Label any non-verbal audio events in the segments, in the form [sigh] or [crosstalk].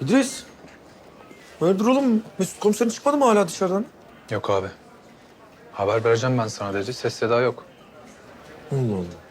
İdris. Hayırdır oğlum? Mesut komiserin çıkmadı mı hala dışarıdan? Yok abi. Haber vereceğim ben sana dedi. Ses seda yok. Allah Allah.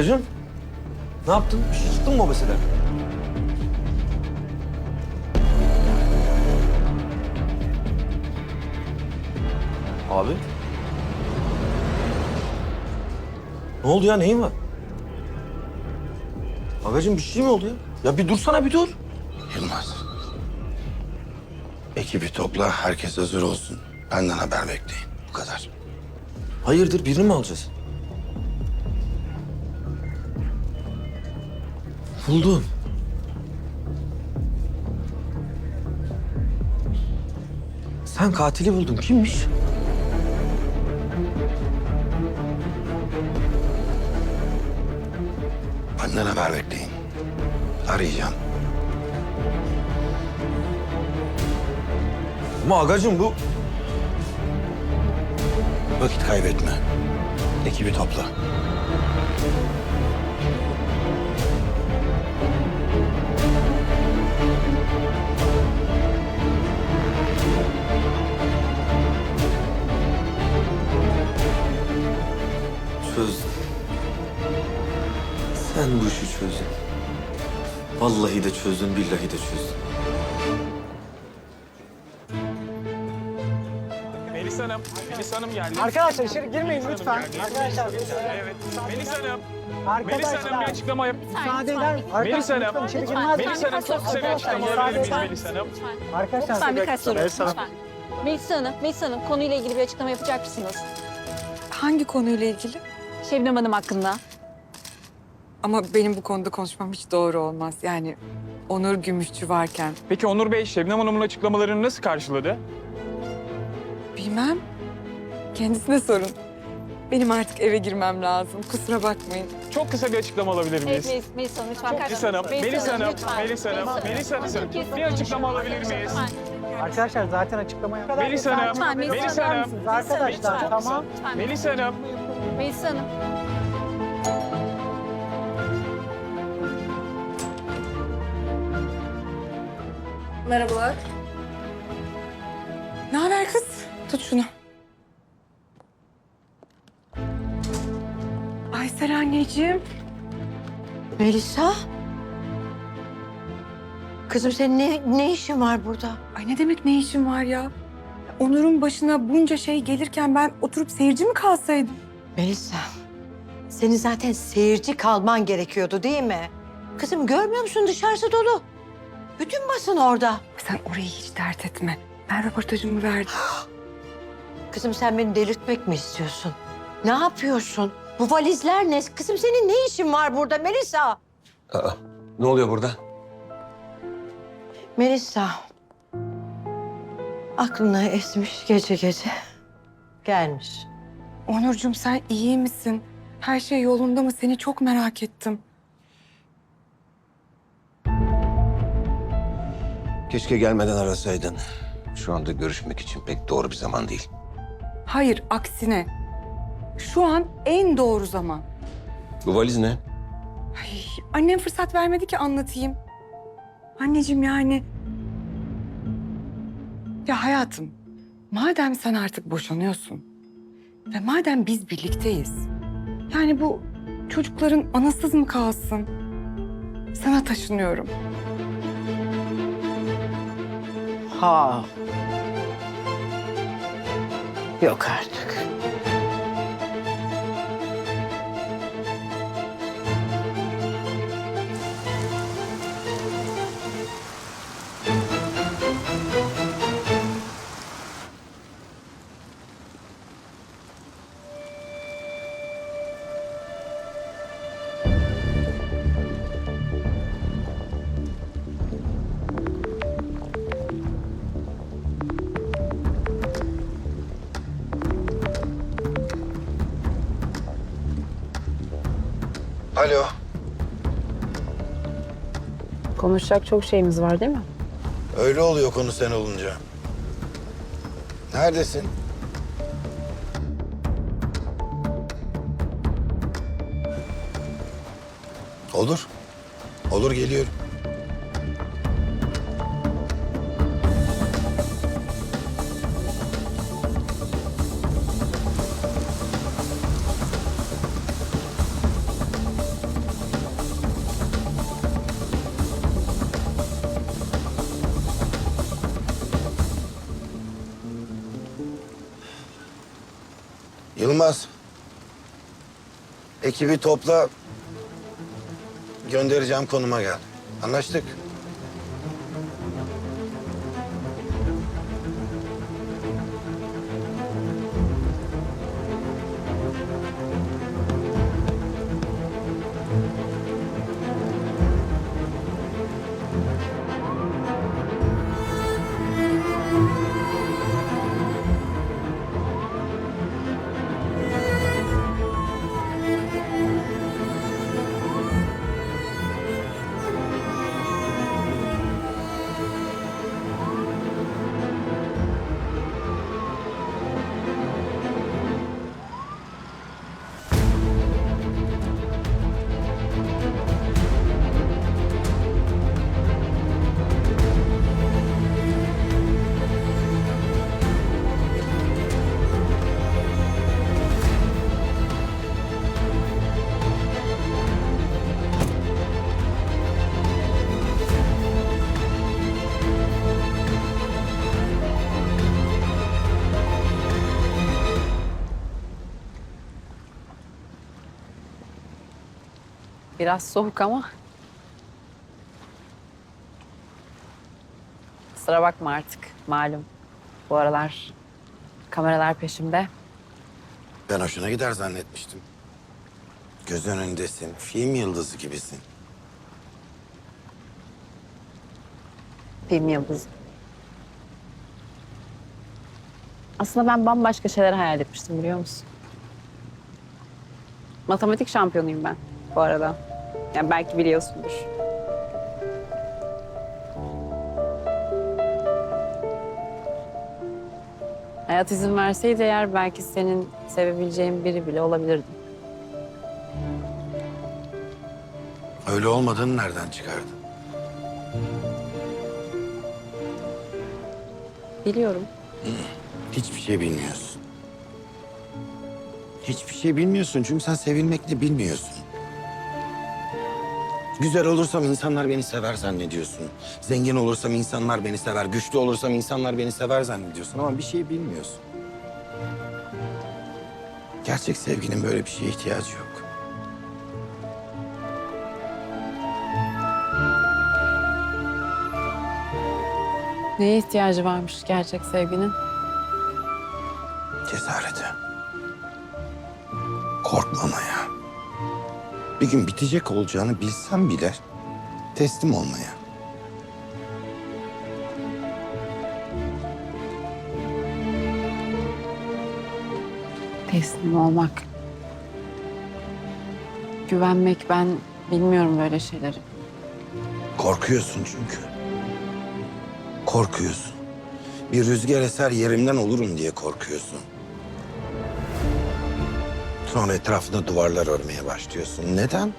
Agacım. Ne yaptın? Bir şey çıktı mı mobeseler? Abi. Ne oldu ya? Neyin var? Agacım bir şey mi oldu ya? Ya bir dursana bir dur. Yılmaz. Ekibi topla, herkes hazır olsun. Benden haber bekleyin. Bu kadar. Hayırdır birini mi alacağız? Buldum. Sen katili buldun. Kimmiş? Benden haber bekleyin. Arayacağım. Ama agacım bu... Vakit kaybetme. Ekibi topla. Vallahi de çözdün, billahi de çözdün. Melis Hanım, Melis Hanım geldi. Arkadaşlar içeri girmeyin lütfen. Arkadaşlar Evet, Melis Hanım. Melis Arkadaşlar. Hanım bir açıklama yap. müsaade eder misiniz? Melis Arkadaşlar Hanım. lütfen içeri girmez Melis Hanım çok kısa bir açıklama alabilir miyiz Melis Hanım? Arkadaşlar. Lütfen birkaç soru. Melis Hanım. Lütfen. Melis Hanım, Melis Hanım konuyla ilgili bir açıklama yapacak mısınız? Hangi konuyla ilgili? Şebnem Hanım hakkında. Ama benim bu konuda konuşmam hiç doğru olmaz. Yani Onur Gümüşçü varken. Peki Onur Bey, Şebnem Hanım'ın açıklamalarını nasıl karşıladı? Bilmem. Kendisine sorun. Benim artık eve girmem lazım. Kusura bakmayın. Çok kısa bir açıklama alabilir Evet, miyiz? Melis, Melis Hanım lütfen. Melis Hanım, Melis Hanım. Melis Hanım, Melis Hanım. Bir açıklama alabilir miyiz? Arkadaşlar zaten açıklama yaptık. Melis Hanım, Melis Hanım. Arkadaşlar tamam. Melis Hanım. Melis Hanım. Merhabalar. Ne haber kız? Tut şunu. Aysel anneciğim. Melisa? Kızım senin ne, ne işin var burada? Ay ne demek ne işin var ya? Onur'un başına bunca şey gelirken ben oturup seyirci mi kalsaydım? Melisa, senin zaten seyirci kalman gerekiyordu değil mi? Kızım görmüyor musun dışarısı dolu. Bütün basın orada. Sen orayı hiç dert etme. Ben röportajımı verdim. [gasps] Kızım sen beni delirtmek mi istiyorsun? Ne yapıyorsun? Bu valizler ne? Kızım senin ne işin var burada Melisa? Aa, ne oluyor burada? Melisa. Aklına esmiş gece gece. Gelmiş. Onurcuğum sen iyi misin? Her şey yolunda mı? Seni çok merak ettim. Keşke gelmeden arasaydın. Şu anda görüşmek için pek doğru bir zaman değil. Hayır, aksine. Şu an en doğru zaman. Bu valiz ne? Ay, annem fırsat vermedi ki anlatayım. Anneciğim yani... Ya hayatım, madem sen artık boşanıyorsun ve madem biz birlikteyiz... Yani bu çocukların anasız mı kalsın? Sana taşınıyorum. Ha. Yok artık. Alo. Konuşacak çok şeyimiz var değil mi? Öyle oluyor konu sen olunca. Neredesin? Olur. Olur geliyorum. Yılmaz. Ekibi topla. Göndereceğim konuma gel. Anlaştık. Biraz soğuk ama. Kusura bakma artık malum. Bu aralar kameralar peşimde. Ben hoşuna gider zannetmiştim. Göz önündesin. Film yıldızı gibisin. Film yıldızı. Aslında ben bambaşka şeyler hayal etmiştim biliyor musun? Matematik şampiyonuyum ben bu arada. Yani belki biliyorsundur. Hayat izin verseydi eğer belki senin sevebileceğin biri bile olabilirdim. Öyle olmadığını nereden çıkardın? Biliyorum. Hiçbir şey bilmiyorsun. Hiçbir şey bilmiyorsun çünkü sen sevilmek de bilmiyorsun. Güzel olursam insanlar beni sever zannediyorsun. Zengin olursam insanlar beni sever. Güçlü olursam insanlar beni sever zannediyorsun ama bir şey bilmiyorsun. Gerçek sevginin böyle bir şeye ihtiyacı yok. Neye ihtiyacı varmış gerçek sevginin? Cesarete. Korkmamaya. Bir gün bitecek olacağını bilsem bile teslim olmaya. Teslim olmak. Güvenmek ben bilmiyorum böyle şeyleri. Korkuyorsun çünkü. Korkuyorsun. Bir rüzgar eser yerimden olurum diye korkuyorsun. Sonra etrafında duvarlar örmeye başlıyorsun. Neden?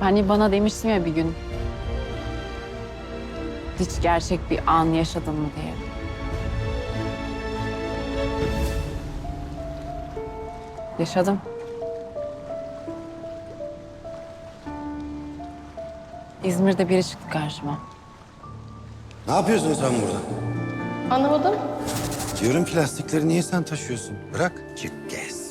Hani bana demiştin ya bir gün. Hiç gerçek bir an yaşadın mı diye. Yaşadım. İzmir'de biri çıktı karşıma. Ne yapıyorsun sen burada? Anlamadım. Diyorum plastikleri niye sen taşıyorsun? Bırak. Çık gez.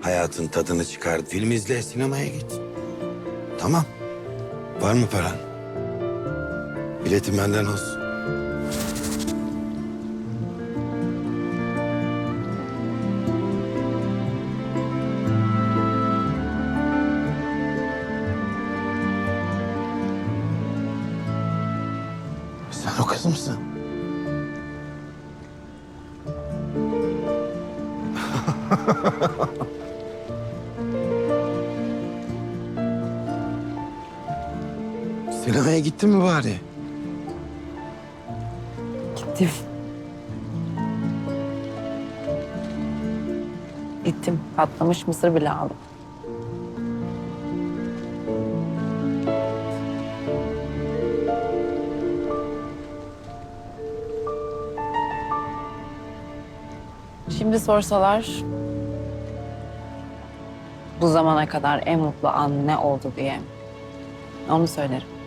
Hayatın tadını çıkar. Film izle, sinemaya git. Tamam. Var mı paran? Biletin benden olsun. [laughs] Sinemaya gittin mi bari? Gittim. Gittim. Patlamış mısır bile aldım. Şimdi sorsalar bu zamana kadar en mutlu an ne oldu diye onu söylerim.